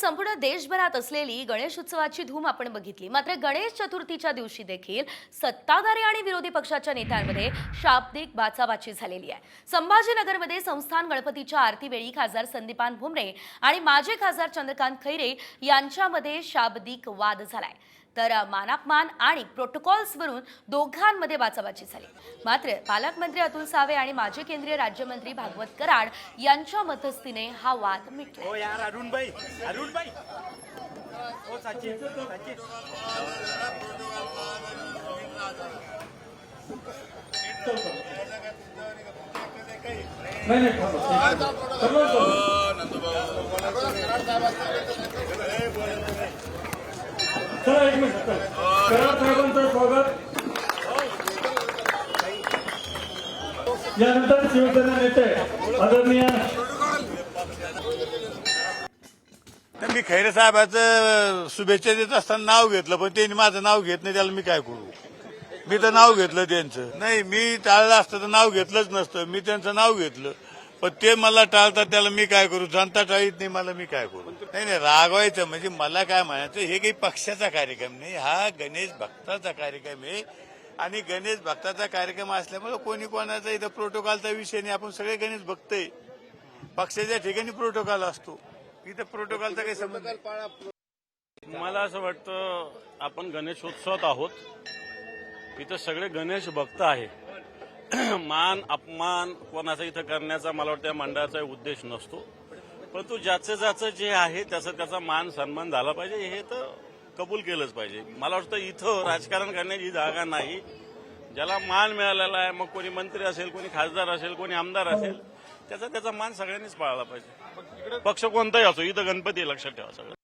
संपूर्ण देशभरात असलेली गणेश उत्सवाची धूम आपण बघितली. मात्र गणेश चतुर्थीच्या दिवशी देखील सत्ताधारी आणि विरोधी पक्षाच्या नेत्यांमध्ये शाब्दिक बाचाबाची झालेली आहे. संभाजीनगरमध्ये संस्थान गणपतीच्या आरतीवेळी खासदार संदीपान भुमरे आणि माजी खासदार चंद्रकांत खैरे यांच्यामध्ये शाब्दिक वाद झालाय. तर मानापमान आणि प्रोटोकॉल्सवरून दोघांमध्ये बाचाबाची झाली. मात्र पालकमंत्री अतुल सावे आणि माजी केंद्रीय राज्यमंत्री भागवत कराड यांच्या मध्यस्थीने हा वाद मिटला. चला एक मिनिट कराड साहेबांचं स्वागत. यानंतर शिवसेना नेते आदरणीय तर मी खैरे साहेबाचं शुभेच्छा देत असताना नाव घेतलं पण त्यांनी माझं नाव घेत नाही त्याला मी काय करू? मी तर नाव घेतलं त्यांचं. नाही मी टाळलं असतं तर नाव घेतलंच नसतं. मी त्यांचं नाव घेतलं पण ते मला टाळतात त्याला मी काय करू? जनता टाळीत नाही मला मी काय करू? नाही नाही रागवायचं. म्हणजे मला काय म्हणायचं हे काही पक्षाचा कार्यक्रम नाही. हा गणेश भक्ताचा कार्यक्रम आहे. आणि गणेश भक्ताचा कार्यक्रम असल्यामुळे कोणी कोणाचा इथं प्रोटोकॉलचा विषय नाही. आपण सगळे गणेश भक्त आहे. पक्षाच्या ठिकाणी प्रोटोकॉल असतो. इथं प्रोटोकॉलचा काही संबंध मला असं वाटतं आपण गणेशोत्सवात आहोत. इथं सगळे गणेश भक्त आहे. मान अपमान कोणाचा इथं करण्याचा मला वाटतं या मंडळाचा उद्देश नसतो. परंतु ज्याचं ज्याचं जे आहे त्याचा त्याचा मान सन्मान झाला पाहिजे. हे तर कबूल केलंच पाहिजे. मला वाटतं इथं राजकारण करण्याची जागा नाही ज्याला मान मिळालेला आहे मग कोणी मंत्री असेल कोणी खासदार असेल कोणी आमदार असेल त्याचा त्याचा मान सगळ्यांनीच पाळला पाहिजे. पक्ष कोणताही असो इथं गणपती लक्षात ठेवा सगळं.